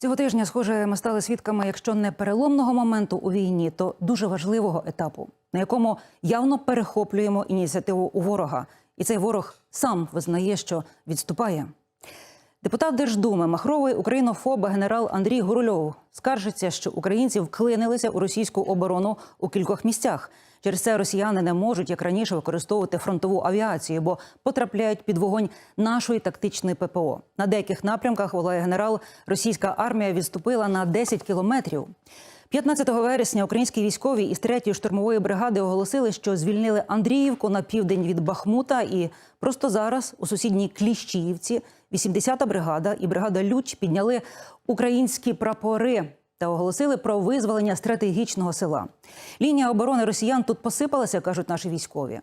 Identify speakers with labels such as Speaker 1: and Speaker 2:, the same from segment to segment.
Speaker 1: Цього тижня, схоже, ми стали свідками, якщо не переломного моменту у війні, то дуже важливого етапу, на якому явно перехоплюємо ініціативу у ворога, і цей ворог сам визнає, що відступає. Депутат Держдуми Махровий українофоб генерал Андрій Гурульов скаржиться, що українці вклинилися у російську оборону у кількох місцях. Через це росіяни не можуть, як раніше, використовувати фронтову авіацію, бо потрапляють під вогонь нашої тактичної ППО. На деяких напрямках волає генерал. Російська армія відступила на 10 кілометрів. 15 вересня українські військові із 3-ї штурмової бригади оголосили, що звільнили Андріївку на південь від Бахмута. І просто зараз у сусідній Кліщіївці 80-та бригада і бригада Люч підняли українські прапори та оголосили про визволення стратегічного села. Лінія оборони росіян тут посипалася, кажуть наші військові.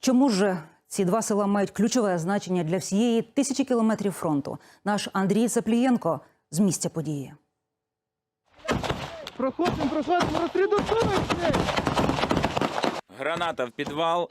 Speaker 1: Чому ж ці два села мають ключове значення для всієї тисячі кілометрів фронту? Наш Андрій Цаплієнко з місця події.
Speaker 2: Проходимо, проходимо, розрядовуємо!
Speaker 3: Граната в підвал.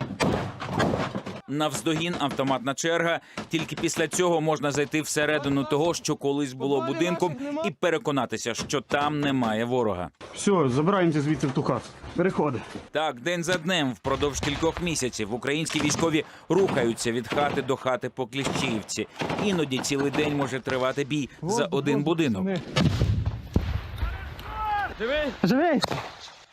Speaker 3: Навздогін автоматна черга. Тільки після цього можна зайти всередину того, що колись було будинком, і переконатися, що там немає ворога.
Speaker 2: Все, забираємося звідси в ту хату. Переходи.
Speaker 3: Так, день за днем, впродовж кількох місяців, українські військові рухаються від хати до хати по Кліщіївці. Іноді цілий день може тривати бій за один будинок.
Speaker 2: Живий?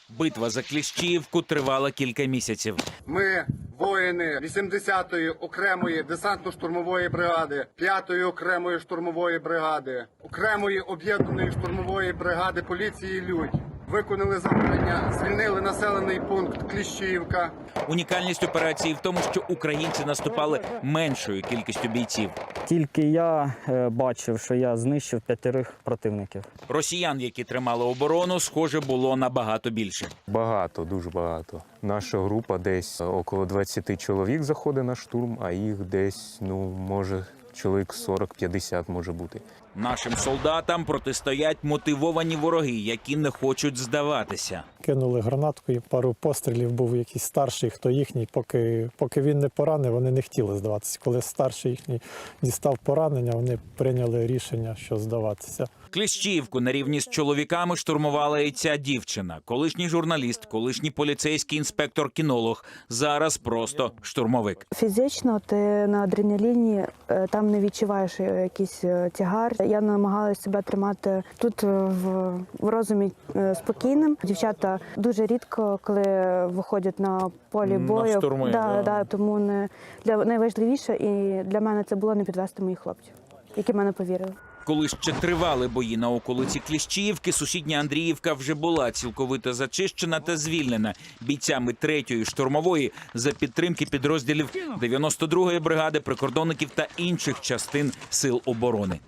Speaker 3: Битва за Кліщіївку тривала кілька місяців.
Speaker 4: Ми воїни 80-ї окремої десантно-штурмової бригади, 5-ї окремої штурмової бригади, окремої об'єднаної штурмової бригади поліції Людь. Виконали завдання, звільнили населений пункт Кліщіївка.
Speaker 3: Унікальність операції в тому, що українці наступали меншою кількістю бійців.
Speaker 5: Тільки я е, бачив, що я знищив п'ятерих противників.
Speaker 3: Росіян, які тримали оборону, схоже, було набагато більше.
Speaker 6: Багато, дуже багато. Наша група десь около 20 чоловік заходить на штурм, а їх десь, ну, може, чоловік 40-50 може бути.
Speaker 3: Нашим солдатам протистоять мотивовані вороги, які не хочуть здаватися.
Speaker 7: Кинули гранатку і пару пострілів був якийсь старший, хто їхній, поки, поки він не поранив, вони не хотіли здаватися. Коли старший їхній дістав поранення, вони прийняли рішення, що здаватися.
Speaker 3: Кліщівку на рівні з чоловіками штурмувала і ця дівчина, колишній журналіст, колишній поліцейський інспектор-кінолог. Зараз просто штурмовик.
Speaker 8: Фізично ти на адреналіні е, там не відчуваєш е, якийсь е, тягар. Я намагалася себе тримати тут е, в, в розумі е, спокійним. Дівчата дуже рідко, коли виходять на полі
Speaker 3: На
Speaker 8: бою.
Speaker 3: штурми,
Speaker 8: да,
Speaker 3: да.
Speaker 8: да, тому не для найважливіше і для мене це було не підвести моїх хлопців, які мене повірили.
Speaker 3: Коли ще тривали бої на околиці Кліщіївки, сусідня Андріївка вже була цілковито зачищена та звільнена бійцями третьої штурмової за підтримки підрозділів 92-ї бригади прикордонників та інших частин сил оборони.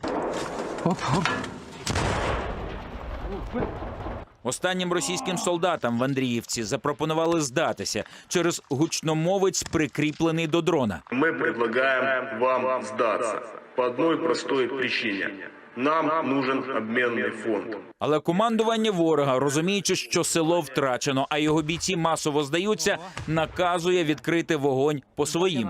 Speaker 3: Останнім російським солдатам в Андріївці запропонували здатися через гучномовець, прикріплений до дрона.
Speaker 9: Мы предлагаем вам сдаться по одной простой причине. Нам нужен обменный фонд.
Speaker 3: Але командування ворога, розуміючи, що село втрачено, а його бійці масово здаються, наказує відкрити вогонь по своїм.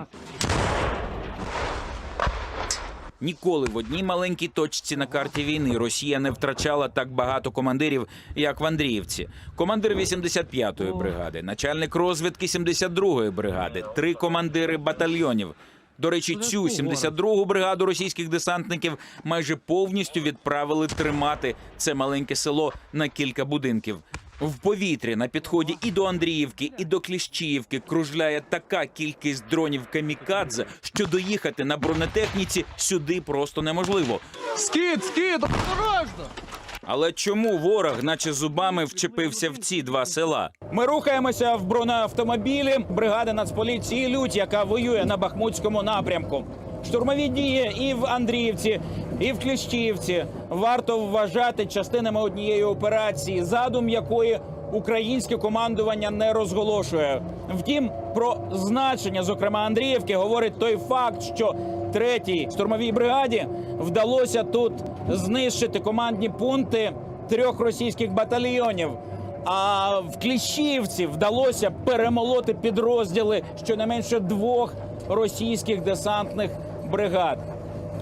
Speaker 3: Ніколи в одній маленькій точці на карті війни Росія не втрачала так багато командирів, як в Андріївці. Командир 85-ї бригади, начальник розвідки 72-ї бригади, три командири батальйонів. До речі, цю 72-гу бригаду російських десантників майже повністю відправили тримати це маленьке село на кілька будинків. В повітрі на підході і до Андріївки, і до Кліщіївки кружляє така кількість дронів камікадзе, що доїхати на бронетехніці сюди просто неможливо.
Speaker 2: Скид, скид, осторожно!
Speaker 3: Але чому ворог, наче зубами, вчепився в ці два села? Ми рухаємося в бронеавтомобілі бригади Нацполіції Лють, яка воює на Бахмутському напрямку. Штурмові дії і в Андріївці, і в Кліщівці варто вважати частинами однієї операції, задум якої українське командування не розголошує. Втім, про значення, зокрема Андріївки, говорить той факт, що третій штурмовій бригаді вдалося тут знищити командні пункти трьох російських батальйонів. А в Кліщівці вдалося перемолоти підрозділи щонайменше двох російських десантних бригад.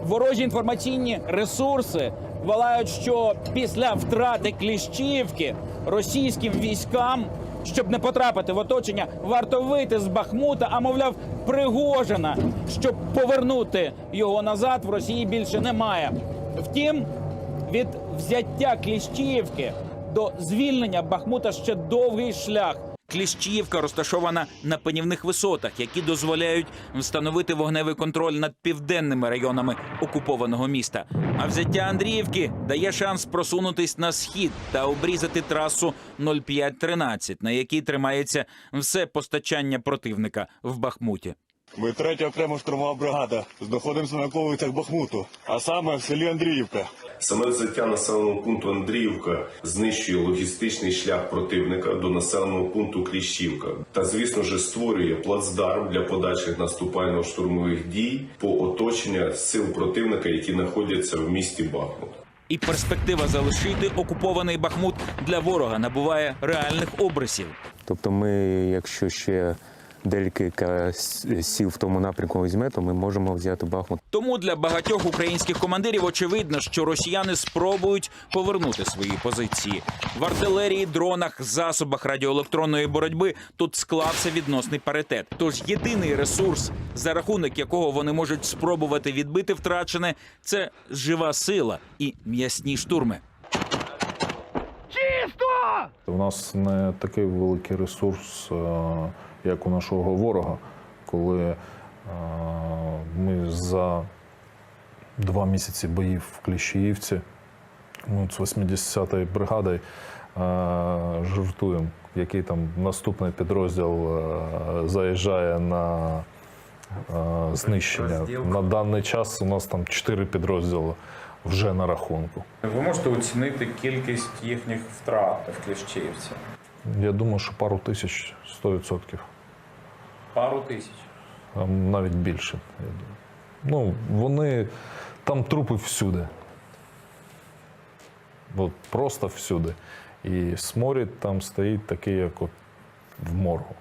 Speaker 3: Ворожі інформаційні ресурси Волають, що після втрати Кліщівки російським військам, щоб не потрапити в оточення, варто вийти з Бахмута, а мовляв, Пригожина, щоб повернути його назад, в Росії більше немає. Втім, від взяття Кліщіївки до звільнення Бахмута ще довгий шлях. Кліщіївка розташована на панівних висотах, які дозволяють встановити вогневий контроль над південними районами окупованого міста. А взяття Андріївки дає шанс просунутись на схід та обрізати трасу 0513, на якій тримається все постачання противника в Бахмуті.
Speaker 10: Ми третя окрема штурмова бригада. Знаходимося на околицях Бахмуту, а саме в селі Андріївка.
Speaker 9: Саме взяття населеного пункту Андріївка знищує логістичний шлях противника до населеного пункту Кліщівка та, звісно ж, створює плацдарм для подальших наступально-штурмових дій по оточення сил противника, які знаходяться в місті Бахмут.
Speaker 3: І перспектива залишити окупований Бахмут для ворога набуває реальних обрисів.
Speaker 6: Тобто, ми, якщо ще декілька сіл в тому напрямку візьме, то ми можемо взяти Бахмут.
Speaker 3: Тому для багатьох українських командирів очевидно, що росіяни спробують повернути свої позиції в артилерії, дронах, засобах радіоелектронної боротьби. Тут склався відносний паритет. Тож єдиний ресурс, за рахунок якого вони можуть спробувати відбити втрачене, це жива сила і м'ясні штурми.
Speaker 11: У нас не такий великий ресурс, е, як у нашого ворога, коли е, ми за два місяці боїв в Кліщіївці ну, з 80-ї бригадою е, жартуємо, який там наступний підрозділ е, заїжджає на знищення. На даний час у нас там чотири підрозділи вже на рахунку.
Speaker 12: Ви можете оцінити кількість їхніх втрат в Кліщіївці?
Speaker 11: Я думаю, що пару тисяч 100%.
Speaker 12: Пару тисяч.
Speaker 11: навіть більше. Ну, вони там трупи всюди. От просто всюди. І сморід там стоїть такий, як от в моргу.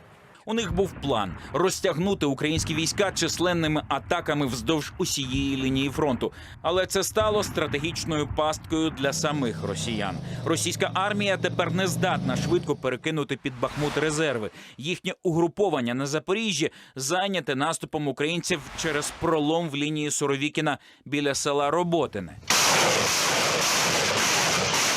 Speaker 3: У них був план розтягнути українські війська численними атаками вздовж усієї лінії фронту. Але це стало стратегічною пасткою для самих росіян. Російська армія тепер не здатна швидко перекинути під Бахмут резерви. Їхнє угруповання на Запоріжжі зайняте наступом українців через пролом в лінії Суровікіна біля села Роботине.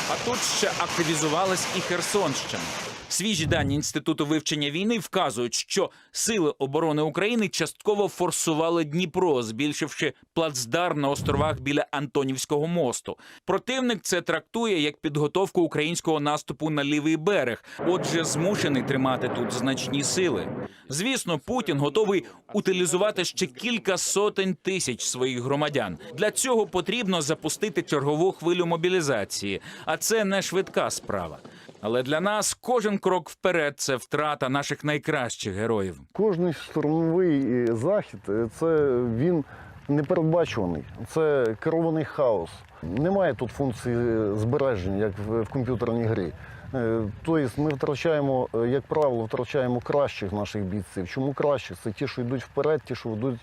Speaker 3: А тут ще активізувалась і Херсонщина. Свіжі дані інституту вивчення війни вказують, що сили оборони України частково форсували Дніпро, збільшивши плацдарм на островах біля Антонівського мосту. Противник це трактує як підготовку українського наступу на лівий берег. Отже, змушений тримати тут значні сили. Звісно, Путін готовий утилізувати ще кілька сотень тисяч своїх громадян. Для цього потрібно запустити чергову хвилю мобілізації, а це не швидка справа. Але для нас кожен крок вперед це втрата наших найкращих героїв.
Speaker 10: Кожний штурмовий е, захід е, це він непередбачуваний. Це керований хаос. Немає тут функції е, збереження, як в, в комп'ютерній грі. Е, Тобто ми втрачаємо, е, як правило, втрачаємо кращих наших бійців. Чому кращих? Це ті, що йдуть вперед, ті, що ведуть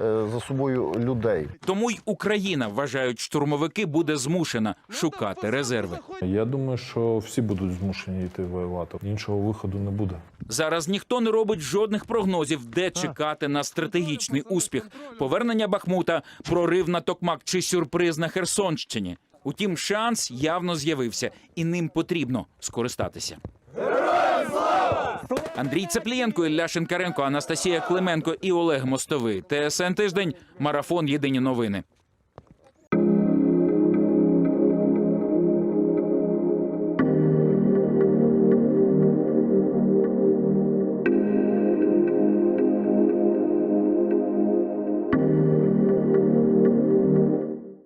Speaker 10: е, за собою людей.
Speaker 3: Тому й Україна, вважають штурмовики, буде змушена шукати резерви.
Speaker 11: Я думаю, що всі будуть змушені йти воювати. Іншого виходу не буде.
Speaker 3: Зараз ніхто не робить жодних прогнозів, де чекати на стратегічний успіх, повернення Бахмута, прорив на Токмак чи сюрприз на Херсонщині. Утім, шанс явно з'явився, і ним потрібно скористатися. Андрій Цеплієнко, Ілля Шинкаренко, Анастасія Клименко і Олег Мостовий. ТСН тиждень. Марафон. Єдині новини.